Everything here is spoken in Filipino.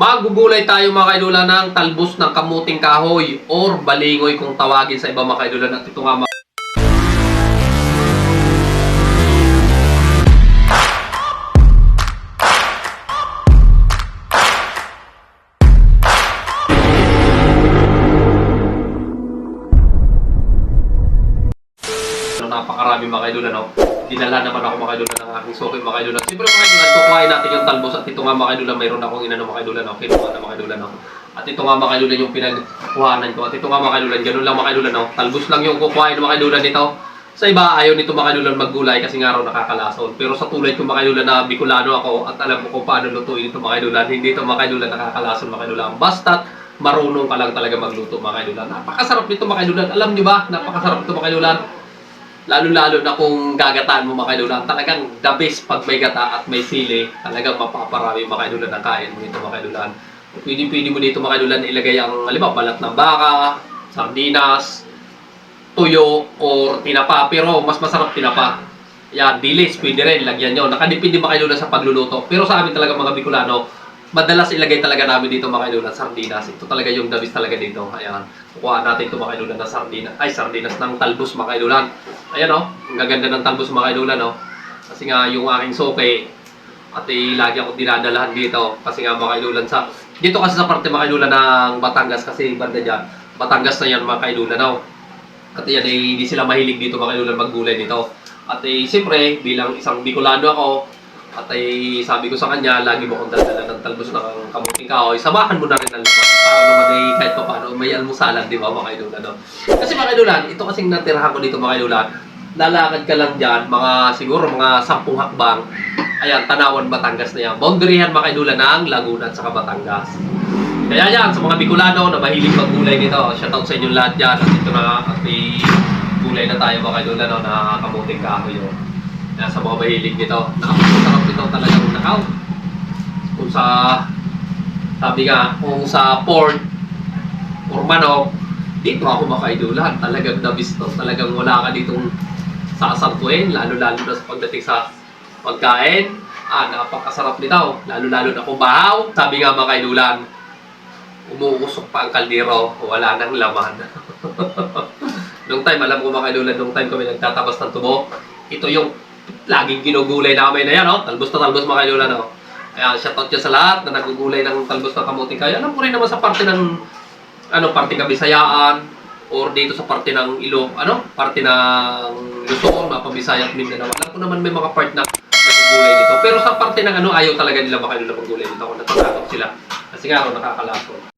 Magugulay tayo mga kaidula ng talbos ng kamuting kahoy or balingoy kung tawagin sa iba mga kaidula at ito nga napakarami mga kaidula, no? Dinala naman ako mga kaidula ng aking suki mga kaidula. Siyempre mga kaidula, kukuhain natin yung talbos at ito nga mga kaidula, mayroon akong inano mga kaidula, no? Kinuha na mga kaidula, no? At ito nga mga kaidula yung pinagkuhanan ko. At ito nga mga kaidula, ganun lang mga kaidula, no? Talbos lang yung kukuhain mga kaidula nito. Sa iba, ayaw nito mga kaidula maggulay kasi nga raw nakakalason. Pero sa tulad ko mga kaidula na Bicolano ako at alam ko kung paano lutuin ito mga kaidula, hindi ito mga kaidula nakakalason mga kaidula. Basta't marunong ka lang talaga magluto mga kaidula. Napakasarap nito mga kaidula. Alam niyo ba? Napakasarap nito mga kaidula. Lalo-lalo na kung gagataan mo mga kailulan, talagang the best pag may gata at may sili, talagang mapaparami mga kailulan ang kain mo nito mga kailulan. Pwede-pwede mo dito mga kailulan ilagay ang, halimbawa, balat ng baka, sardinas, tuyo, or tinapa. Pero mas masarap tinapa. Yan, dilis, pwede rin, lagyan nyo. Nakadepende mga kailulan sa pagluluto. Pero sa amin talaga mga Bicolano, madalas ilagay talaga namin dito mga kailulan, sardinas. Ito talaga yung best talaga dito. Ayan, kukuha natin ito mga kailulan na sardinas. Ay, sardinas ng talbos mga kailulan. Ayan o, ang gaganda ng talbos mga kailulan o. Kasi nga yung aking soke, at eh, lagi ako dinadalahan dito. Kasi nga mga kailulan sa, dito kasi sa parte mga kailulan ng Batangas kasi banda dyan, Batangas na yan mga kailulan o. At yan eh, hindi sila mahilig dito mga kailulan maggulay nito. At eh, siyempre, bilang isang Bicolano ako, at ay sabi ko sa kanya, lagi mo akong daldala ng talbos ng kamuting kahoy, samahan mo na rin ang laman para naman ay kahit pa paano may almusalan, di ba mga kailulan? No? Kasi mga kailulan, ito kasing natirahan ko dito mga kailulan, lalakad ka lang dyan, mga siguro mga sampung hakbang, ayan, Tanawan, Batangas na yan. Boundaryhan mga kailulan ng Laguna at saka Batangas. Kaya yan, sa mga Bicolano na mahilig maggulay nito, shoutout sa inyong lahat dyan. At ito na, at may gulay na tayo mga kailulan no, na kamuting kahoy. Oh. Kaya sa mga mahilig nito, napakasarap nito talagang nakaw. Kung sa, sabi nga, kung sa pork or manok, dito ako makaidulan. Talagang nabis to. Talagang wala ka ditong sasangkuin, lalo-lalo na sa pagdating sa pagkain. Ah, napakasarap nito. Lalo-lalo na kung bahaw. Sabi nga mga kaidulan, umuusok pa ang kaldero, wala nang laman. nung time, alam ko mga kaidulan, nung time kami nagtatabas ng tubo, ito yung laging ginugulay namin na yan, no? talbos na talbos mga kaidulan. No? Kaya shoutout dyan sa lahat na nagugulay ng talbos ng kamuting kayo. Alam ko rin naman sa parte ng ano, parte ng Bisayaan or dito sa parte ng Ilo, ano, parte ng Luzon, Mapa Bisaya at Mindanao. Alam ko naman may mga part na nagugulay dito. Pero sa parte ng ano, ayaw talaga nila baka nila maggulay dito. Ako natatakot sila. Kasi nga ako nakakalason.